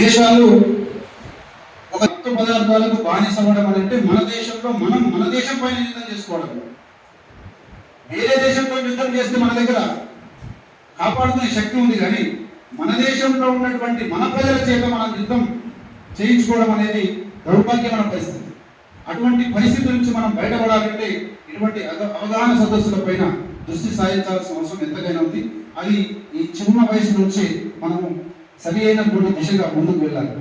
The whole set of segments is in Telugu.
దేశాలు ఒక పదార్థాలకు బానిస అని అంటే మన దేశంలో మనం మన దేశం పైన యుద్ధం చేసుకోవడం. వేరే దేశంతో యుద్ధం చేస్తే మన దగ్గర కాపాడుకునే శక్తి ఉంది కానీ మన దేశంలో ఉన్నటువంటి మన ప్రజల చేత మనం యుద్ధం చేయించుకోవడం అనేది దౌర్భాగ్యమైన పరిస్థితి. అటువంటి పరిస్థితి నుంచి మనం బయటపడాలంటే ఇటువంటి అవగాహన సదస్సుల పైన దృష్టి సాధించాల్సిన అవసరం ఎంతకైనా ఉంది. అది ఈ చిన్న వయసు నుంచి మనము సరి అయినటువంటి దిశగా ముందుకు వెళ్ళాలి.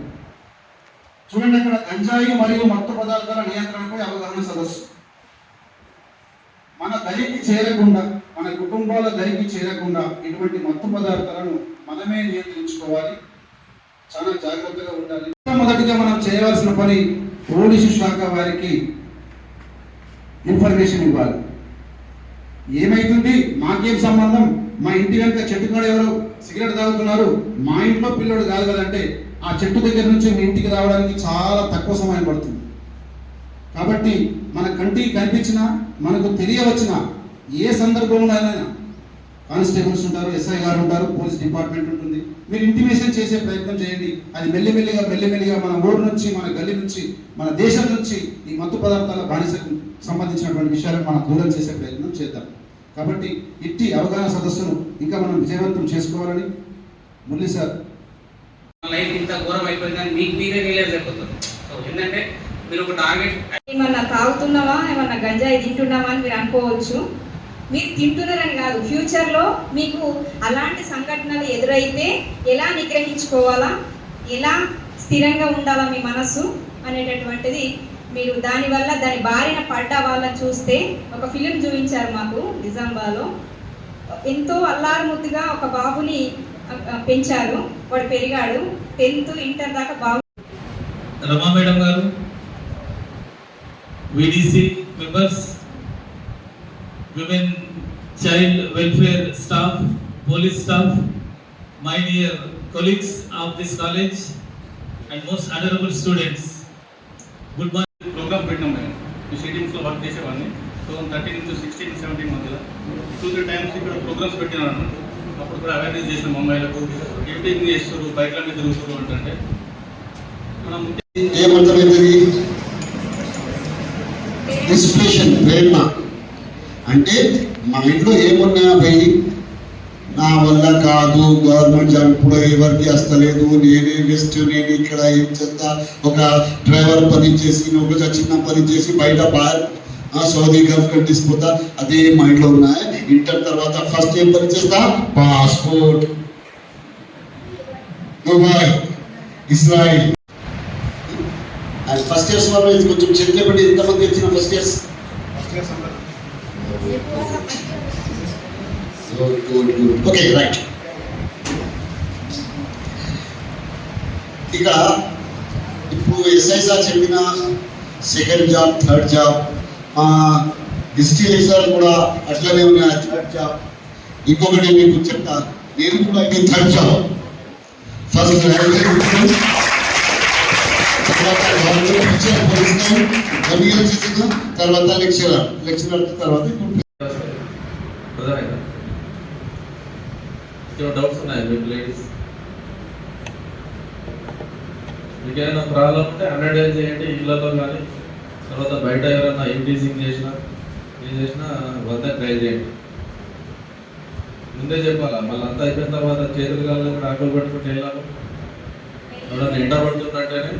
చూడండి అక్కడ గంజాయి మరియు మత్తు పదార్థాల నియంత్రణపై అవగాహన సదస్సు. మన దరికి చేరకుండా మన కుటుంబాల దరికి చేరకుండా ఇటువంటి మత్తు పదార్థాలను మనమే నియంత్రించుకోవాలి. చాలా జాగ్రత్తగా ఉండాలి. మొదటిగా మనం చేయవలసిన పని పోలీసు శాఖ వారికి ఇన్ఫర్మేషన్ ఇవ్వాలి. ఏమైతుంది? మాకేం సంబంధం? మా ఇంటి వెనుక చెట్టు కాడ ఎవరు సిగరెట్ తాగుతున్నారు? మా ఇంట్లో పిల్లోడు కాదు కదంటే ఆ చెట్టు దగ్గర నుంచి మీ ఇంటికి రావడానికి చాలా తక్కువ సమయం పడుతుంది. కాబట్టి మన కంటికి కనిపించిన మనకు తెలియవచ్చిన ఏ సందర్భంలోనైనా కానిస్టేబుల్స్ ఉంటారు ఎస్ఐ గారు ఉంటారు పోలీస్ డిపార్ట్మెంట్ ఉంటుంది. మీరు ఇంటిమేషన్ చేసే ప్రయత్నం చేయండి. అది మెల్లిమెల్లిగా మెల్లిమెల్లిగా మన ఊరు నుంచి మన గల్లి నుంచి మన దేశం నుంచి ఈ మత్తు పదార్థాల బానిసకు సంబంధించినటువంటి విషయాలను మనం దూరం చేసే ప్రయత్నం చేద్దాం. కాబట్టి ఇట్టి అవగాహన సదస్సును ఇంకా మనం విజయవంతం చేసుకోవాలని మురళి సార్. లైఫ్ ఇంత ఘోరం అయిపోయిందని మీకు మీరే రియలైజ్ అయిపోతారు. సో ఏంటంటే మీరు ఒక టార్గెట్ ఏమన్నా తాగుతున్నావా? ఏమన్నా గంజాయి తింటున్నావా అని మీరు అనుకోవచ్చు. మీరు తింటున్నారని కాదు. ఫ్యూచర్లో మీకు అలాంటి సంఘటనలు ఎదురైతే ఎలా నిగ్రహించుకోవాలా? ఎలా స్థిరంగా ఉండాలా మీ మనస్సు అనేటటువంటిది మీరు దానివల్ల దాని బారిన పడ్డ వాళ్ళని చూస్తే ఒక ఫిలిం చూపించారు మాకు నిజాంబాలో ఎంతో అల్లారుముద్దుగా ఒక బాబుని పెంచారు. వాడు పెరిగాడు. టెన్త్ ఇంటర్ దాకా బాబు రమా మేడం గారు VDC members women child welfare staff police staff my dear colleagues of this college and most adorable students good morning programme పెట్టినాం మేము ఈ షెడ్యూల్స్లో చేసేవాడిని. టూ థౌసండ్ థర్టీన్ నుంచి సిక్స్టీన్ సెవెంటీన్ మధ్యలో టూ త్రీ టైమ్స్ ఇక్కడ ప్రోగ్రామ్స్ పెట్టినాను. అన్నమాట అప్పుడు కూడా అవేర్నెస్ చేసిన అమ్మాయిలకు. ఏమిటి ఏం చేస్తారు? బైక్ల మీద తిరుగుతారు అంటే మనం ఏమర్థమవుతుంది ఇన్స్పిరేషన్ ప్రేరణ. అంటే మైండ్లో ఏమున్నా పోయి నా వల్ల కాదు గవర్నమెంట్ జాబ్ ఇప్పుడు ఎవరికి వస్తలేదు. నేనే బెస్ట్ నేను ఇక్కడ ఏం చేస్తా? ఒక డ్రైవర్ పని చేసి ఒక చిన్న పని చేసి బయట బాగా సౌదీ గల్ఫ్ తీసుకుపోతా. అదే మైండ్లో ఉన్నాయి ఇంటర్ తర్వాత ఫస్ట్ ఏం పని చేస్తా passport Dubai Israel and first years వాళ్ళు ఇది కొంచెం చెక్ చెప్పండి ఎంతమంది వచ్చిన ఫస్ట్ ఇయర్స్ ఓకే రైట్ ఇక ఇప్పుడు ఎస్ఐ సార్ చెప్పిన second job third job history కూడా అట్లనే ఉన్నాయి. థర్డ్ జాబ్ ఇంకొకటి మీకు చెప్తా. నేను కూడా ఇది థర్డ్ జాబ్ ఫస్ట్ తర్వాత తర్వాత లెక్చరర్ లెక్చరర్ తర్వాత ఏమైనా డౌట్స్ ఉన్నాయి మీకు లేడీస్ మీకు ఏమైనా ప్రాబ్లం ఉంటే హండ్రెడ్ డేస్ చేయండి ఇళ్ళలో కానీ? తర్వాత బయట ఎవరైనా ఇంటీజింగ్ చేసినా ఏం చేసినా వద్ద ట్రై చేయండి. ముందే చెప్పాలా మళ్ళీ అంతా అయిపోయిన తర్వాత చేతులు కాళ్ళు కూడా ఆకులు పట్టుకుంటే వెళ్ళాము ఎవరైనా ఎండ పడుతున్నట్టేనే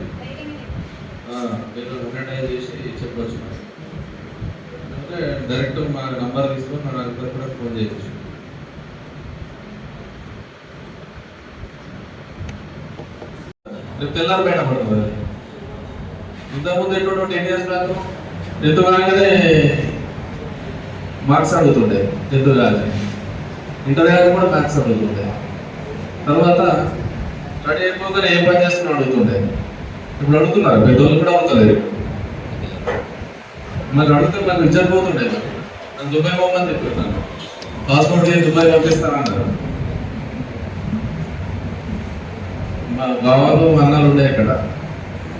ఆ, మీరు చేసి చెప్పవచ్చు అంటే డైరెక్ట్ మా నంబర్ తీసుకొని మన అందరు కూడా ఫోన్ చేయొచ్చు. రేపు తెల్లారి బయట పడుతుంది ఇంతకుముందు ఎటువంటి టెన్ ఇయర్స్ బ్యాక్ టెన్త్ కాగానే మార్క్స్ అడుగుతుండే టెన్త్ కాగానే ఇంటర్ కాగానే కూడా మ్యాథ్స్ అడుగుతుండే. తర్వాత స్టడీ అయిపోగానే ఏం పని చేస్తున్నా అడుగుతుండే. ఇప్పుడు అడుగుతున్నారు పెద్దోళ్ళు కూడా అవుతలేదు మరి అడిగితే నాకు ఇచ్చకపోతుండే నన్ను దుబాయ్ పోమని చెప్పాను పాస్పోర్ట్ చేసి దుబాయ్ పంపిస్తానన్నారు. మా బావాలు మా అన్నలు ఉండే ఇక్కడ.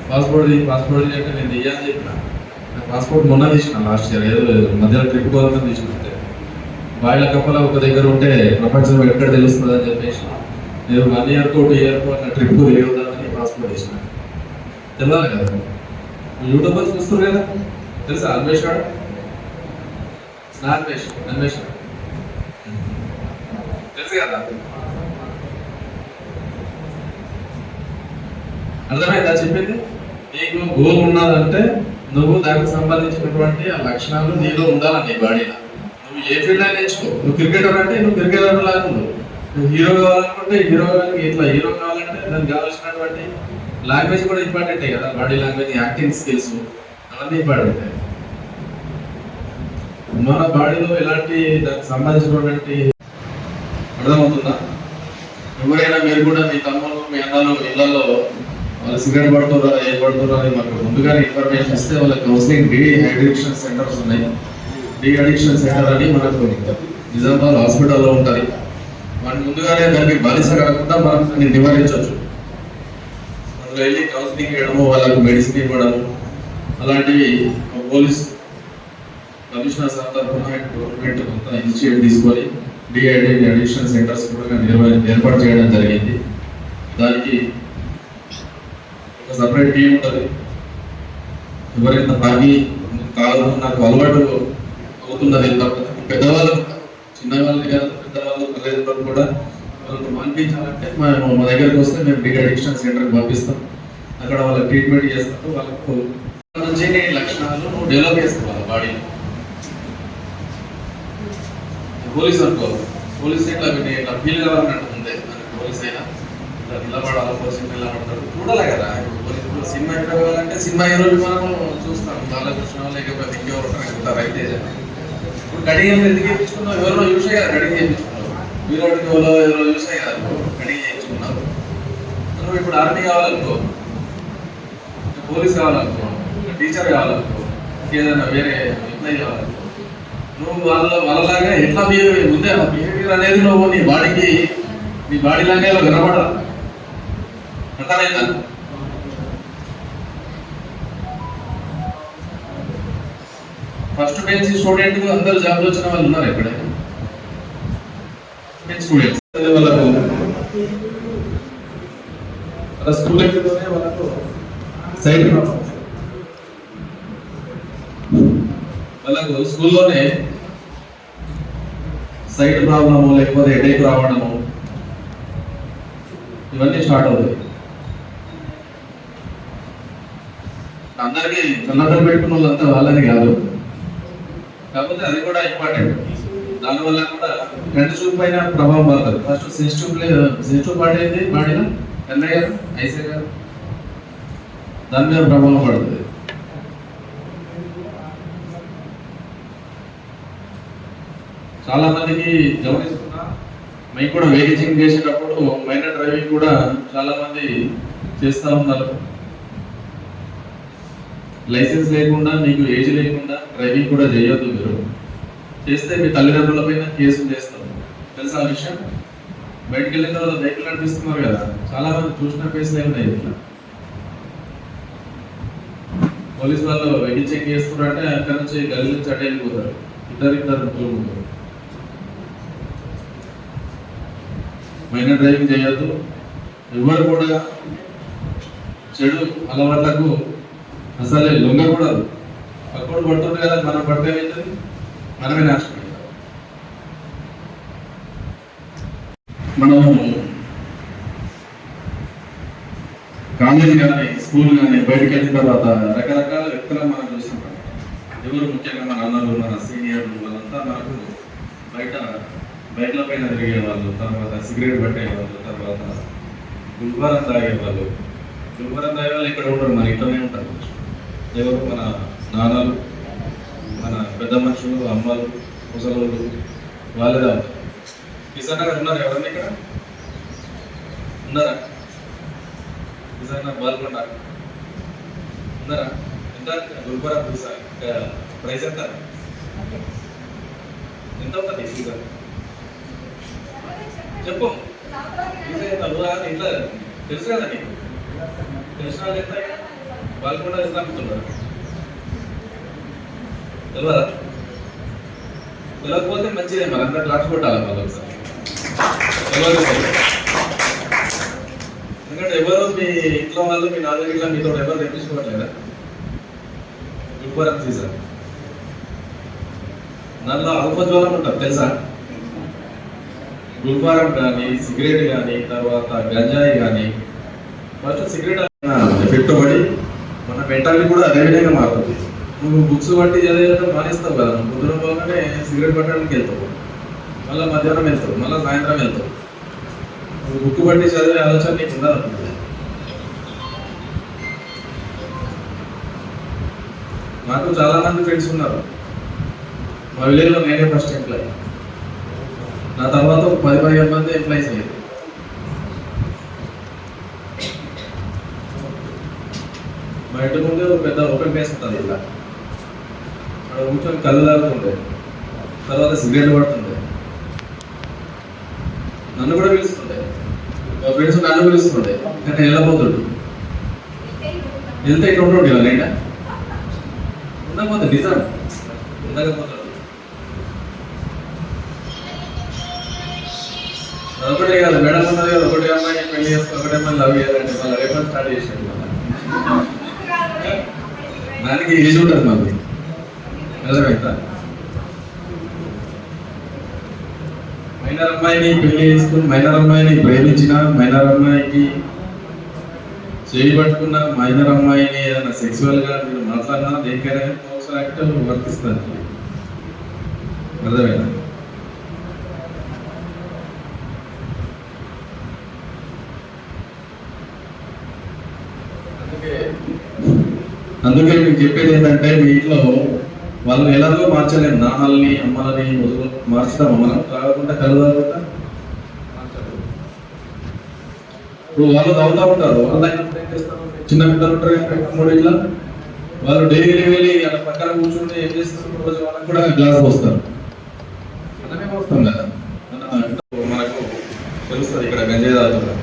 పాస్పోర్ట్ పాస్పోర్ట్ తీ అంటే నేను తీయాలని చెప్పిన. పాస్పోర్ట్ మొన్న తీసిన లాస్ట్ ఇయర్ ఏదో మధ్యలో ట్రిప్ కోసం తీసిన బాయిల కప్పల ఒక దగ్గర ఉంటే ప్రపంచంలో ఎక్కడ తెలుస్తుంది అని చెప్పేసి నేను వన్ ఇయర్ కో టూ ఇయర్ కో ట్రిప్ తిరగదామని పాస్పోర్ట్ వేసిన తెలియాలి కదా? యూట్యూబ్ చూస్తారు కదా? తెలుసా అన్వేష్ వాడు? అన్వేష్ అన్వేష్ తెలుసు కదా? అర్థమైందా? చెప్పింది? నీకు గోల్ ఉన్నదంటే నువ్వు దానికి సంబంధించినటువంటి ఆ లక్షణాలు నీలో ఉండాలి నీ బాడీలో. నువ్వు ఏ ఫీల్డ్ అయినా నేర్చుకో. నువ్వు క్రికెటర్ అంటే నువ్వు క్రికెటర్ లాగా ఉండవు నువ్వు హీరో కావాలనుకుంటే హీరో ఇట్లా హీరో కావాలంటే దానికి కావాల్సినటువంటి లాంగ్వేజ్ కూడా ఇంపార్టెంటే కదా. బాడీ లాంగ్వేజ్ యాక్టింగ్ స్కిల్స్ అవన్నీ ఇంపార్టెంట్. మన బాడీలో ఎలాంటి దానికి సంబంధించినటువంటి అర్థమవుతుందా? ఎవరైనా మీరు కూడా మీ తమ్ముళ్ళు మీ అన్నలు ఇళ్ళలో వాళ్ళు సిగరెట్ పడుతుందా ఏం పడుతుందా అని మాకు ముందుగానే ఇన్ఫర్మేషన్ ఇస్తే వాళ్ళ కౌన్సిలింగ్ డి అడిక్షన్ సెంటర్స్ ఉన్నాయి. డి అడిక్షన్ సెంటర్ అని మనకు నిజామాబాద్ హాస్పిటల్లో ఉంటుంది. మనం ముందుగానే దానికి బాలిస కాకుండా మనం దాన్ని నివారించవచ్చు. అందులో వెళ్ళి కౌన్సిలింగ్ ఇవ్వడము వాళ్ళకు మెడిసిన్ ఇవ్వడము అలాంటివి పోలీస్ కమిషనర్ సార్ తరఫున గవర్నమెంట్ కొంత ఇనిషియేట్ తీసుకొని డిఐడి అడిక్షన్ సెంటర్స్ కూడా ఏర్పాటు చేయడం జరిగింది. దానికి సపరేట్ టీం ఉంటుంది. ఎవరైనా తాగి కాదు నాకు అలవాటు అవుతున్నది. పెద్దవాళ్ళు చిన్నవాళ్ళు కాదు పెద్దవాళ్ళు తల్లిదండ్రులు కూడా వాళ్ళకి పంపించాలంటే మేము మా దగ్గరికి వస్తే మేము డి అడిక్షన్ సెంటర్కి పంపిస్తాం. అక్కడ వాళ్ళకి ట్రీట్మెంట్ చేస్తాము వాళ్ళకు నుంచి లక్షణాలు నువ్వు డెవలప్ చేసుకోవాలి బాడీని. పోలీస్ అనుకో. పోలీస్ ఇట్లా ఇట్లా ఫీల్ కావాలన్నట్టు ఉంది మనకి పోలీస్ అయినా నిలబడాలి పోలీస్ నిలబడతారు చూడాలి కదా. ఇప్పుడు పోలీస్ ఇప్పుడు సినిమా హీరో కావాలంటే సినిమా హీరోలు మనం చూస్తాం. బాలకృష్ణ లేకపోతే ఇంకెవరు ఉంటారు అయితే ఇప్పుడు కడిగం ఎందుకు చేయించుకున్నావు? ఎవరో చూసే కదా కడిగి చేయించుకున్నావు. వీరోడికి ఎవరో ఎవరో చూసే కదా కడిగి చేయించుకున్నావు. నువ్వు ఇప్పుడు ఆర్మీ కావాలనుకో పోలీస్ కావాలనుకో టీచర్ కావాలనుకో ఏదైనా వేరే ఎంప్లాయీ కావాలనుకో నువ్వు వాళ్ళ వాళ్ళలాగా ఎట్లా బిహేవియర్ ముందే ఆ బిహేవియర్ అనేది నువ్వు నీ బాడీకి నీ బాడీ లాగా కనబడాలి. అర్థమైందా? ఫస్ట్ బెంచ్ స్టూడెంట్ అందరూ జాబ్లు వచ్చిన వాళ్ళు ఉన్నారు ఇక్కడ బెంచ్ స్టూడెంట్స్ వాళ్ళకు వాళ్ళకు సైడ్ వాళ్ళకు స్కూల్లోనే సైట్ ప్రాబ్లము లేకపోతే హెడేక్ రావడము ఇవన్నీ స్టార్ట్ అవుతాయి. అందరికీ సన్నద్ధం పెట్టుకున్న వాళ్ళంతా వాళ్ళని కాదు. కాకపోతే అది కూడా ఇంపార్టెంట్. దానివల్ల కూడా కంటి చూపు పైన ప్రభావం పడుతుంది ఫస్ట్ సెన్సిటివ్ సెన్సిటివ్ పార్ట్ ఏంటి బాడీలో ఎన్నయ్య గారు? ఐసే గారు? దాని మీద ప్రభావం పడుతుంది. చాలా మందికి గమనిస్తున్నా మేము కూడా వేగించింగ్ చేసేటప్పుడు మైనర్ డ్రైవింగ్ కూడా చాలా మంది చేస్తూ ఉన్నారు లైసెన్స్ లేకుండా మీకు ఏజ్ లేకుండా డ్రైవింగ్ కూడా చేయొద్దు మీరు. చేస్తే మీ తల్లిదండ్రుల పైన కేసులు చేస్తాం తెలుసా ఆ విషయం? బయటకు వెళ్ళిన తర్వాత వెహికల్ నడిపిస్తున్నారు కదా చాలా మంది చూసిన కేసులు ఉన్నాయి ఇట్లా. పోలీస్ వాళ్ళు వెహికల్ చెక్ చేస్తున్నారంటే అక్కడ నుంచి గల్లి నుంచి అటే వెళ్ళిపోతారు. ఇద్దరు ఇద్దరు ముగ్గురు ముగ్గురు. మైనర్ డ్రైవింగ్ చేయొద్దు. ఎవరు కూడా చెడు అలవాట్లకు అసలు లొంగకూడదు పక్కడు పడుతుంది కదా మనం పడితే ఏమవుతుంది మనమే నాశనం మనం కాలేజ్ కానీ స్కూల్ కానీ బయటకు వెళ్ళిన తర్వాత రకరకాల వ్యక్తులను మనం చూస్తుంటాం. ఎవరు ముఖ్యంగా మన అన్నలు మన సీనియర్లు వాళ్ళంతా మనకు బయట బైక్ల పైన తిరిగే వాళ్ళు తర్వాత సిగరెట్ పట్టే వాళ్ళు తర్వాత గుల్బరం తాగే వాళ్ళు. గుల్బరం తాగే వాళ్ళు ఇక్కడ ఉండరు మన ఇంట్లోనే ఉంటారు. ఎవరు? మన నాన్నలు మన పెద్ద మనుషులు అమ్మలు ముసలోళ్ళు వాళ్ళే తాగుతారు కిసాన్ ఉన్నారు? ఎవరన్నా ఇక్కడ? ఉన్నారా? కిసాన్ నగర్ బాల్కొండ? ఉన్నారా? ఎంత? గుల్బరా ప్రైస్ ఎంత? ఎంత ఉంటుంది సీజన్ చెప్పు. ఇంట్లో తెలుసు కదా నీకు? తెలుసు ఎంత? వాళ్ళు కూడా నమ్ముతున్నారు? తెలియదా తెలియకపోతే మంచిదే మరి అందరూ క్లాస్ కొట్టాలి వాళ్ళు ఒకసారి. ఎందుకంటే ఎవరు మీ ఇంట్లో వాళ్ళు మీ నాలుగు ఇట్లా మీతో ఎవరు తెప్పించుకోవట్లేదా? గుల్బరం సీజన్ దానిలో అల్ఫా జ్వరం ఉంటుంది తెలుసా? గుల్ఫారం కానీ సిగరెట్ కానీ తర్వాత గంజాయి కానీ ఫస్ట్ సిగరెట్ ఎఫెక్ట్ పడి మెంటాలిటీ కూడా అదే విధంగా మారుతుంది. నువ్వు బుక్స్ బట్టి చదివేయడం మానేస్తావు కదా నువ్వు పొద్దున పోగానే సిగరెట్ పట్టడానికి వెళ్తావు. మళ్ళీ మధ్యాహ్నం వెళ్తావు మళ్ళీ సాయంత్రం వెళ్తావు. నువ్వు బుక్ బట్టి చదివే ఆలోచన నీకు ఉండాలనుకుంటుంది నాకు చాలా మంది ఫ్రెండ్స్ ఉన్నారు. మా విలేజ్లో నేనే ఫస్ట్ ఎంప్లాయీ నా తర్వాత ఒక పది పదిహేను మంది ఎంప్లాయీస్ అయ్యారు. మా ఇంటి ముందు పెద్ద ఓపెన్ ప్లేస్ ఉంటుంది ఇలా అక్కడ కూర్చొని కళ్ళు తాగుతుండే తర్వాత సిగరెట్ పడుతుండే. నన్ను కూడా పిలుస్తుండే. మా ఫ్రెండ్స్ నన్ను పిలుస్తుండే. కానీ వెళ్ళబోతుండు. వెళ్తే ఇక్కడ ఉంటుండే ఇలా నైట్ ఉండకపోతే నిజం ఉండకపోతాడు. ఒకటే కాదు మేడం ఉన్నది కదా ఒకటే అమ్మాయి పెళ్ళి చేస్తే ఒకటే అమ్మాయి లవ్ చేయాలంటే మళ్ళీ రేపటి స్టార్ట్ చేసాడు మళ్ళీ. దానికి ఏజ్ ఉంటుంది మళ్ళీ నిజమైతే మైనర్ అమ్మాయిని పెళ్ళి చేసుకుని మైనర్ అమ్మాయిని ప్రేమించిన మైనర్ అమ్మాయికి చేయి పట్టుకున్న మైనర్ అమ్మాయిని ఏదైనా సెక్సువల్గా మీరు మాట్లాడినా దేనికైనా పోక్సో యాక్ట్ వర్తిస్తుంది. అర్థమైందా? అందుకే మీకు చెప్పేది ఏంటంటే మీ ఇంట్లో వాళ్ళని ఎలాగో మార్చలేము నాన్నల్ని అమ్మలని మొదలు మార్చుతాము మనం కాకుండా కలవకుండా ఇప్పుడు వాళ్ళు తాగుతూ ఉంటారు. వాళ్ళు అయినప్పుడు ఏం చేస్తారు చిన్న పిల్లలు ఉంటారు మూడు ఇట్లా వాళ్ళు డైలీ వెళ్ళి అలా పక్కన కూర్చుంటే ఏం చేస్తారు? రోజు వాళ్ళకి కూడా గ్లాస్ పోస్తారు. మనమే పోస్తాం కదా. మనకు తెలుస్తుంది ఇక్కడ గంజాయి తాగుతున్నారు.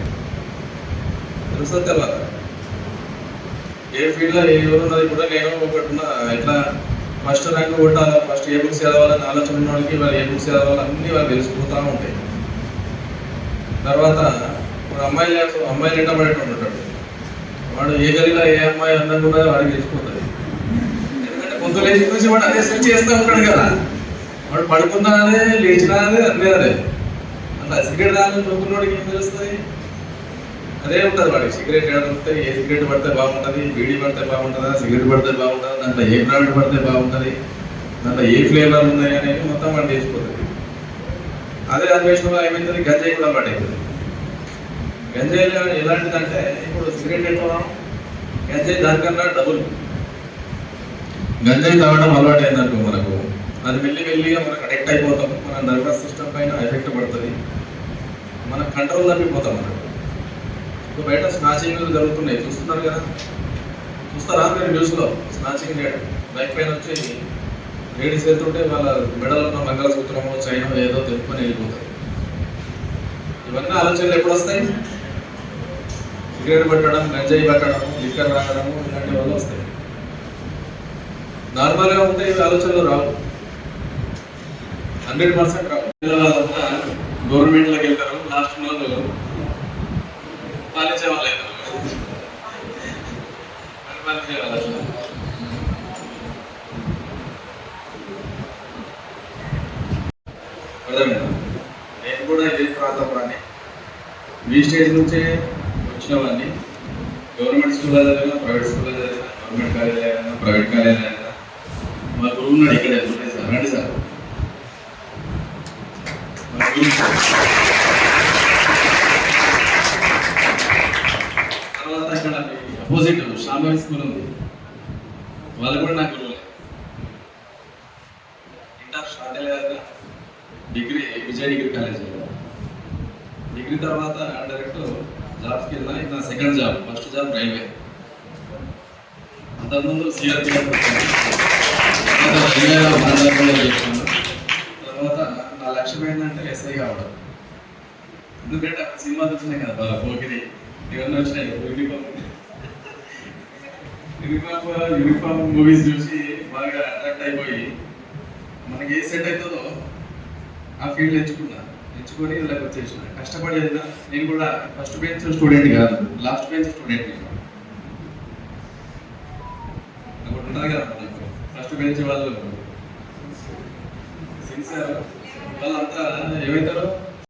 తెలుస్తుంది తర్వాత ఏ ఫీల్డ్లో ఏ ఎవరు ఉన్నది కూడా నేను ఒకటి ఎట్లా ఫస్ట్ ర్యాంక్ కూడా ఫస్ట్ ఏ బుక్స్ చదవాలని ఆలోచన ఉన్న వాళ్ళకి వాళ్ళు ఏ బుక్స్ చదవాలి అన్నీ వాళ్ళు తెలిసిపోతూ ఉంటాయి. తర్వాత ఇప్పుడు అమ్మాయిలు లేకపోతే అమ్మాయిలు ఎంట పడేటప్పుడు ఉంటాడు. వాడు ఏ గదిలో ఏ అమ్మాయి అందంగా కూడా వాడికి తెలిసిపోతుంది. ఎందుకంటే కొంత లేచి నుంచి వాడు అదే స్విచ్ చేస్తూ ఉంటాడు కదా. వాడు పడుకున్నా అదే లేచినా అదే. అదే అదే అట్లా సిగరెట్ తాగని చదువుకున్నోడికి ఏం తెలుస్తుంది? అదే ఉంటుంది వాడికి. సిగరెట్ పడితే ఏ సిగరెట్ పడితే బాగుంటుంది బీడీ పడితే బాగుంటుందా సిగరెట్ పడితే బాగుంటుందా దాంట్లో ఏ బ్రాండ్ పడితే బాగుంటుంది దాంట్లో ఏ ఫ్లేవర్ ఉన్నాయి అనేది మొత్తం వాడు తెలిసిపోతుంది అదే అన్వేషణలో ఏమైతుంది గంజాయి కూడా పడైతుంది గంజాయిలో ఎలాంటిదంటే ఇప్పుడు సిగరెట్ ఎట్లా గంజాయి దానికన్నా డబుల్. గంజాయి తాగడం అలవాటు అయిందనుకో మనకు. అది మెల్లి మెల్లిగా మనకు అడిక్ట్ అయిపోతాం. మన నర్వస్ సిస్టమ్ పైన ఎఫెక్ట్ పడుతుంది. మన కంట్రోల్ తప్పిపోతాం మనకు బయట స్నాచింగ్ జరుగుతున్నాయి. చూస్తున్నారు కదా? చూస్తారా మీరు న్యూస్లో? స్నాచింగ్ బైక్ పైన వచ్చి లేడీస్ వెళ్తుంటే వాళ్ళ మెడలో ఉన్న మంగళసూత్రమో చైనో ఏదో తెలుపుకొని వెళ్ళిపోతారు. ఇవన్నీ ఆలోచనలు ఎప్పుడు వస్తాయి? సిగరెట్ పట్టడం గంజాయి పట్టడం లిక్కర్ రావడం ఇలాంటి వల్ల వస్తాయి. నార్మల్గా ఉంటే ఇవి ఆలోచనలు రావు. హండ్రెడ్ పర్సెంట్ రావు. గవర్నమెంట్లోకి వెళ్తారు. పాలించే వాళ్ళు అవుతారు పరిపాలించే నేను కూడా ఇదే ప్రాంతంలోనే. మీ స్టేజ్ నుంచే వచ్చిన వాడిని గవర్నమెంట్ స్కూల్లో చదివినా ప్రైవేట్ స్కూల్లో చదివినా గవర్నమెంట్ కాలేజ్ అయినా ప్రైవేట్ కాలేజ్ అయినా మా గురువు ఉన్నాడు ఇక్కడే ఉన్నాయి సార్. రండి సార్. మా గురువు అపోజిట్ శాంభవి స్కూల్ ఉంది వాళ్ళు కూడా నాకు గురువులే ఇంటర్ స్టార్ట్ అయ్యేదాకా degree Vijaya degree college degree తర్వాత డైరెక్ట్ జాబ్స్కి వెళ్ళినా ఇది నా second job first job railway అంతకుముందు సిఆర్పీ తర్వాత నా లక్ష్యం ఏంటంటే ఎస్ఐ కావడం. ఎందుకంటే అక్కడ సినిమా వచ్చినాయి కదా బాగా పోకిరి. ఇవన్నీ వచ్చినాయి యూనిఫామ్ యూనిఫామ్ యూనిఫామ్ మూవీస్ చూసి బాగా అట్రాక్ట్ అయిపోయి మనకి ఏ సెట్ అవుతుందో ఆ ఫీల్డ్ ఎంచుకున్నా. ఎంచుకొని ఇలాగ వచ్చేసిన. కష్టపడి నేను కూడా ఫస్ట్ బెంచ్ స్టూడెంట్ కాదు లాస్ట్ బెంచ్ స్టూడెంట్ నేను. ఒకటి ఉంటుంది కదా ఫస్ట్ బెంచ్ వాళ్ళు. సిన్సియర్ వాళ్ళంతా ఏమవుతారో